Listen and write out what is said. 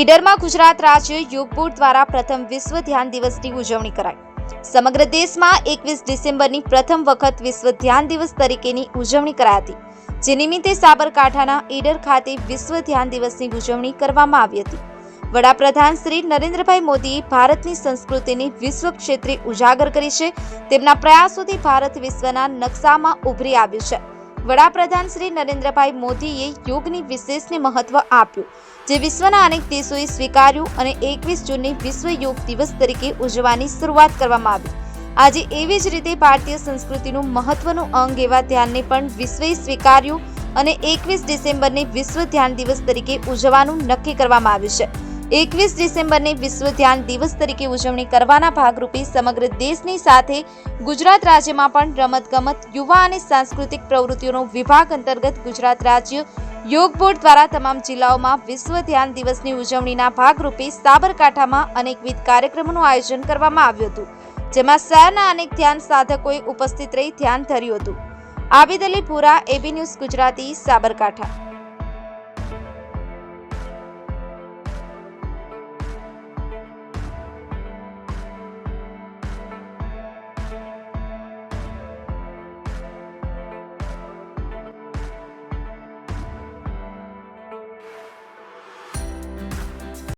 ઈડરમાં ગુજરાત રાજ્ય યોગ બોર્ડ દ્વારા પ્રથમ વિશ્વ ધ્યાન દિવસની ઉજવણી કરાઈ. સમગ્ર દેશમાં એકવીસ ડિસેમ્બરની પ્રથમ વખત વિશ્વ ધ્યાન દિવસ તરીકેની ઉજવણી કરાઈ હતી, જે નિમિત્તે સાબરકાંઠાના ઈડર ખાતે વિશ્વ ધ્યાન દિવસની ઉજવણી કરવામાં આવી હતી. વડાપ્રધાન શ્રી નરેન્દ્રભાઈ મોદીએ ભારતની સંસ્કૃતિને વિશ્વ ક્ષેત્રે ઉજાગર કરી છે, તેમના પ્રયાસોથી ભારત વિશ્વના નકશામાં ઉભરી આવ્યું છે. વડાપ્રધાન શ્રી નરેન્દ્રભાઈ મોદીએ યોગની વિશેષને મહત્વ આપ્યું, જે વિશ્વના અનેક દેશોએ સ્વીકાર્યું અને એકવીસ જૂનને વિશ્વ યોગ દિવસ તરીકે ઉજવવાની શરૂઆત કરવામાં આવી. આજે એવી જ રીતે ભારતીય સંસ્કૃતિનું મહત્વનું અંગ એવા ધ્યાનને પણ વિશ્વએ સ્વીકાર્યું અને એકવીસ ડિસેમ્બરને વિશ્વ ધ્યાન દિવસ તરીકે ઉજવવાનું નક્કી કરવામાં આવ્યું છે. એકવીસ ડિસેમ્બરને વિશ્વ ધ્યાન દિવસ તરીકે ઉજવણી કરવાના ભાગરૂપે સમગ્ર દેશની સાથે ગુજરાત રાજ્યમાં પણ રમતગમત, યુવા અને સાંસ્કૃતિક પ્રવૃત્તિઓનો વિભાગ અંતર્ગત ગુજરાત રાજ્ય યોગ બોર્ડ દ્વારા તમામ જિલ્લાઓમાં વિશ્વ ધ્યાન દિવસની ઉજવણીના ભાગરૂપે સાબરકાંઠામાં અનેકવિધ કાર્યક્રમોનું આયોજન કરવામાં આવ્યું હતું, જેમાં શહેરના અનેક ધ્યાન સાધકોએ ઉપસ્થિત રહી ધ્યાન ધર્યું હતું. આબિદ અલી પુરા, એબી ન્યૂઝ ગુજરાતી, સાબરકાંઠા.